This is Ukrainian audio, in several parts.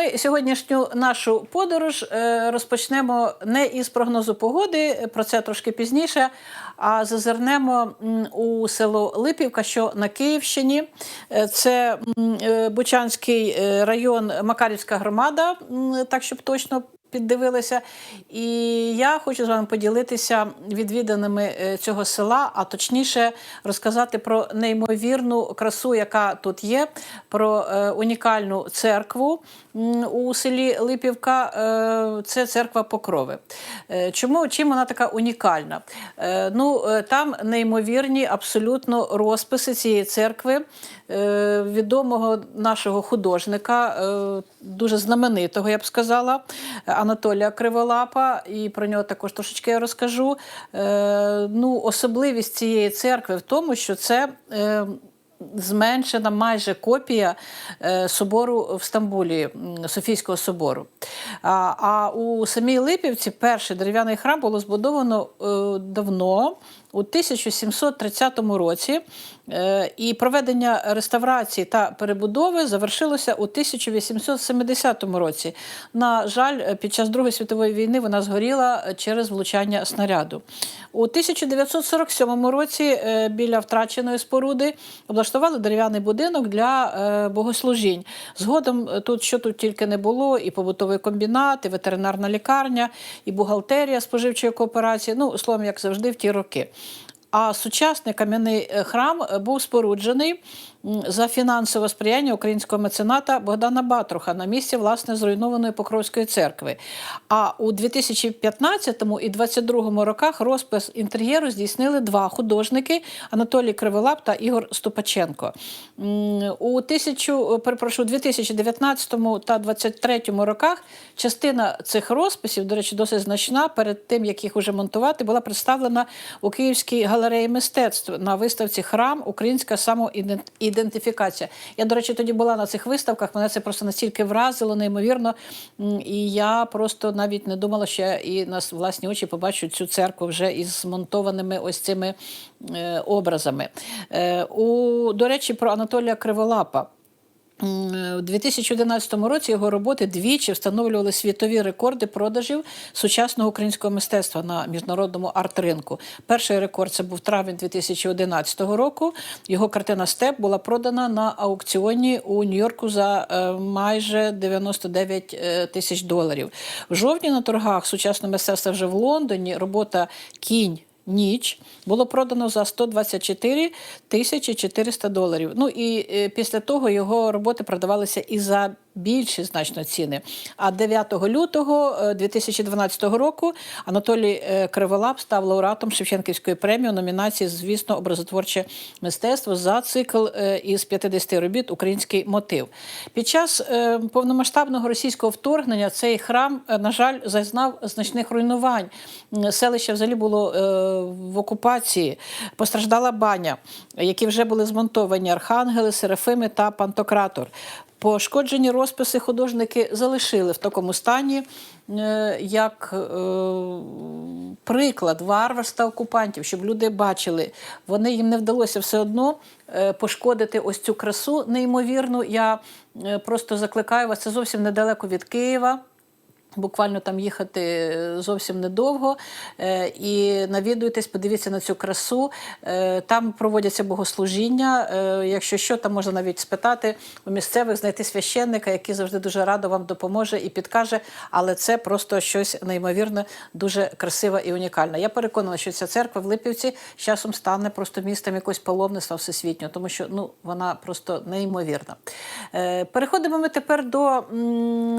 Ми сьогоднішню нашу подорож е, розпочнемо не із прогнозу погоди, про це трошки пізніше, а зазирнемо у село Липівка, що на Київщині. Е, Це е, Бучанський район, Макарівська громада, так щоб точно піддивилися. І я хочу з вами поділитися відвіданими е, цього села, а точніше розказати про неймовірну красу, яка тут є, про е, унікальну церкву у селі Липівка. Е, Це церква Покрови. Чому чим вона така унікальна? Ну там неймовірні абсолютно розписи цієї церкви. Відомого нашого художника, дуже знаменитого, я б сказала, Анатолія Криволапа, і про нього також трошечки я розкажу. Е, Ну, особливість цієї церкви в тому, що це. е, Зменшена майже копія е, собору в Стамбулі, Софійського собору. А, а у самій Липівці перший дерев'яний храм було збудовано давно, у 1730 році, е, і проведення реставрації та перебудови завершилося у 1870 році. На жаль, е, під час Другої світової війни вона згоріла е, через влучання снаряду. У 1947 році біля втраченої споруди облаштували дерев'яний будинок для богослужінь. Згодом тут що тут тільки не було: і побутовий комбінат, і ветеринарна лікарня, і бухгалтерія споживчої кооперації. Ну, словом, як завжди, в ті роки. А сучасний кам'яний е, храм е, був споруджений за фінансове сприяння українського мецената Богдана Батруха на місці власне зруйнованої Покровської церкви. А у 2015 і 2022 роках розпис інтер'єру здійснили два художники Анатолій Криволап та Ігор Ступаченко. У тисячу, перепрошую, у 2019 та 2023 роках частина цих розписів, до речі, досить значна. Перед тим як їх уже монтувати, була представлена у Київській галереї мистецтв на виставці Храм Українська самоідентифікація. Я, до речі, тоді була на цих виставках. Мене це просто настільки вразило, неймовірно. І я просто навіть не думала, що я і на власні очі побачу цю церкву вже із змонтованими ось цими е, образами. Е, у, до речі, про Анатолія Криволапа. У 2011 році його роботи двічі встановлювали світові рекорди продажів сучасного українського мистецтва на міжнародному арт-ринку. Перший рекорд це був травень 2011 року. Його картина Степ була продана на аукціоні у Нью-Йорку за е, майже 99 е, тисяч доларів. В жовтні на торгах сучасного мистецтва вже в Лондоні робота Кінь. Ніч було продано за 124 тисячі 400 доларів. Ну і е, після того його роботи продавалися і за більші значно ціни. А 9 лютого е, 2012 року Анатолій е, Криволап став лауреатом Шевченківської премії у номінації, звісно, образотворче мистецтво за цикл е, із 50 робіт Український мотив. Під час е, повномасштабного російського вторгнення цей храм, е, на жаль, зазнав значних руйнувань. Селище взагалі було е, в окупації, постраждала баня, які вже були змонтовані архангели, серафими та пантократор. Пошкоджені розписи художники залишили в такому стані, е, як е, приклад варварства окупантів, щоб люди бачили. Вони їм не вдалося все одно е, пошкодити ось цю красу неймовірну. Я просто закликаю вас, це зовсім недалеко від Києва. Буквально там їхати зовсім недовго. Е, І навідуйтесь, подивіться на цю красу. Е, Там проводяться богослужіння. Е, Якщо що, там можна навіть спитати у місцевих, знайти священника, який завжди дуже радо вам допоможе і підкаже. Але це просто щось неймовірне, дуже красиве і унікальне. Я переконана, що ця церква в Липівці з часом стане просто містом якогось паломництва всесвітнього, тому що ну, вона просто неймовірна. Е, Переходимо ми тепер до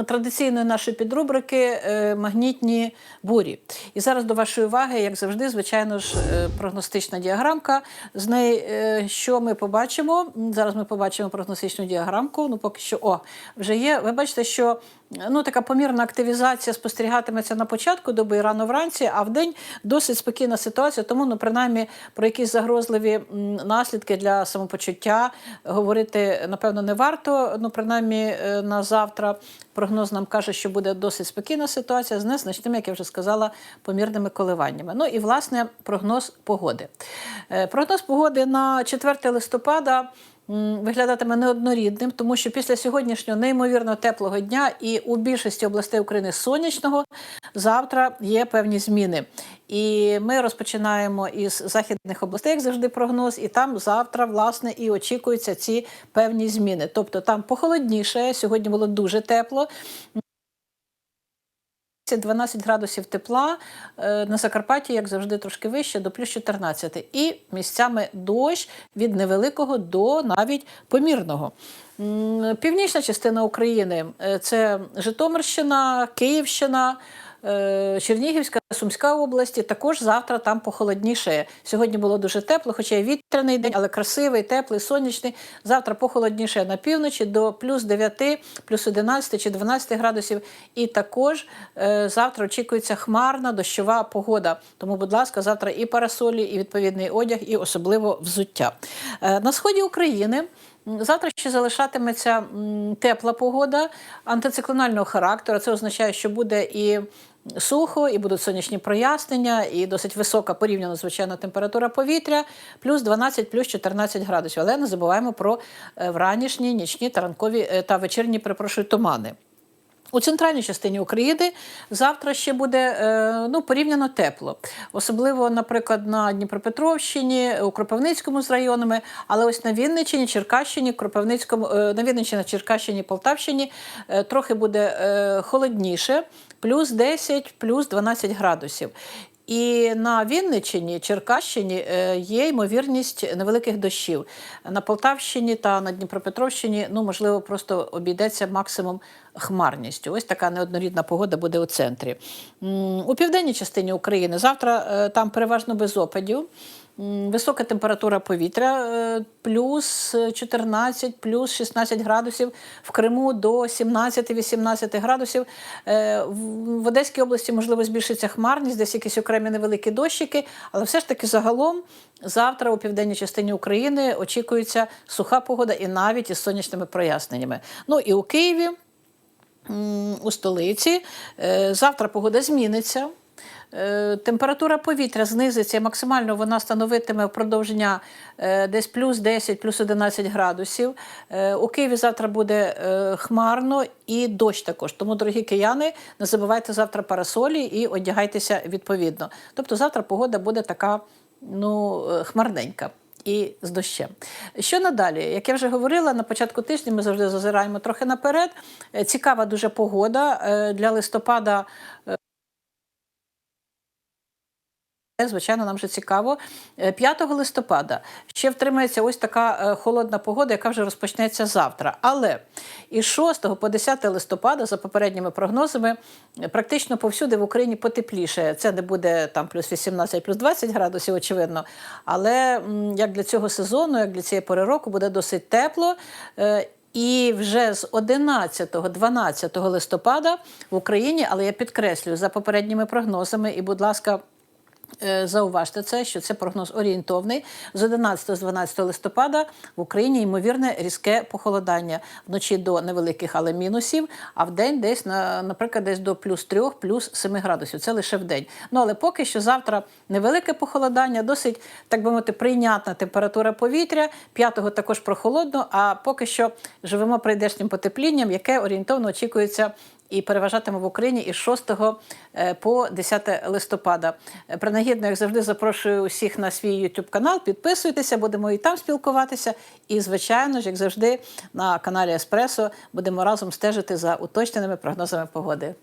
традиційної нашої підрубрики е, магнітні бурі. І зараз до вашої уваги, як завжди, звичайно ж, е, прогностична діаграмка. З неї е, що ми побачимо? Зараз ми побачимо прогностичну діаграмку. Ну, поки що, о, вже є. Ви бачите, що ну, така помірна активізація спостерігатиметься на початку доби і рано вранці, а в день досить спокійна ситуація. Тому, ну, принаймні, про якісь загрозливі наслідки для самопочуття говорити, напевно, не варто. Ну, принаймні, е, на завтра прогноз нам каже, що буде досить спокійна ситуація з незначними, як я вже сказала, помірними коливаннями. Ну і власне прогноз погоди. Е, Прогноз погоди на 4 листопада. Виглядатиме неоднорідним, тому що після сьогоднішнього неймовірно теплого дня і у більшості областей України сонячного завтра є певні зміни. І ми розпочинаємо із західних областей, як завжди, прогноз, і там завтра, власне, і очікуються ці певні зміни. Тобто там похолодніше, сьогодні було дуже тепло. 12 градусів тепла е, на Закарпатті, як завжди, трошки вище, до плюс 14. І місцями дощ від невеликого до навіть помірного. Північна частина України е, це Житомирщина, Київщина. Е, Чернігівська, Сумська області також завтра там похолодніше. Сьогодні було дуже тепло, хоча й вітряний день, але красивий, теплий, сонячний. Завтра похолодніше на півночі до плюс 9, плюс 11 чи 12 градусів. І також е, завтра очікується хмарна дощова погода. Тому, будь ласка, завтра і парасолі, і відповідний одяг, і особливо взуття. Е, на сході України. Завтра ще залишатиметься тепла погода антициклонального характеру. Це означає, що буде і сухо, і будуть сонячні прояснення, і досить висока порівняно звичайно температура повітря, плюс 12, плюс 14 градусів. Але не забуваємо про е, вранішні, нічні та ранкові е, та вечірні, перепрошую, тумани. У центральній частині України завтра ще буде е, ну, порівняно тепло. Особливо, наприклад, на Дніпропетровщині, у Кропивницькому з районами, але ось на Вінниччині, Черкащині, Кропивницькому, на Вінниччині, Черкащині, Полтавщині трохи буде холодніше, плюс 10, плюс 12 градусів. І на Вінниччині, Черкащині е, є ймовірність невеликих дощів. На Полтавщині та на Дніпропетровщині, ну можливо, просто обійдеться максимум хмарністю. Ось така неоднорідна погода буде у центрі. У південній частині України завтра е, там переважно без опадів. Висока температура повітря е, плюс 14, плюс 16 градусів, в Криму до 17-18 градусів. Е, В в Одеській області, можливо, збільшиться хмарність, десь якісь окремі невеликі дощики, але все ж таки загалом завтра у південній частині України очікується суха погода і навіть із сонячними проясненнями. Ну і у Києві у столиці. Е, Завтра погода зміниться. Е, Температура повітря знизиться, максимально вона становитиме впродовж е, десь плюс 10, плюс 11 градусів. Е, У Києві завтра буде хмарно і дощ також. Тому, дорогі кияни, не забувайте завтра парасолі і одягайтеся відповідно. Тобто завтра погода буде така ну, хмарненька. І з дощем. Що надалі? Як я вже говорила, на початку тижня ми завжди зазираємо трохи наперед. Цікава дуже погода для листопада. е, Звичайно, нам вже цікаво. Е, 5 листопада ще втримається ось така е, холодна погода, яка вже розпочнеться завтра. Але із 6 по 10 листопада, за попередніми прогнозами, е, практично повсюди в Україні потепліше. Це не буде там плюс 18, плюс 20 градусів, очевидно. Але як для цього сезону, як для цієї пори року, буде досить тепло. Е, І вже з 11-12 листопада в Україні, але я підкреслюю за попередніми прогнозами, і, будь ласка, Е, Зауважте це, що це прогноз орієнтовний. З 11 з 12 листопада в Україні ймовірне різке похолодання вночі до невеликих, але мінусів, а в день десь на, наприклад, десь до плюс 3, плюс 7 градусів. Це лише в день. Ну але поки що завтра невелике похолодання, досить так би мовити, прийнятна температура повітря. 5-го також прохолодно. А поки що живемо прийдешнім потеплінням, яке орієнтовно очікується і переважатиме в Україні із 6 е, по 10 листопада. Е, Принагідно, як завжди, запрошую усіх на свій YouTube канал. Підписуйтеся, будемо і там спілкуватися. І, звичайно ж, як завжди, на каналі Еспресо будемо разом стежити за уточненими прогнозами погоди.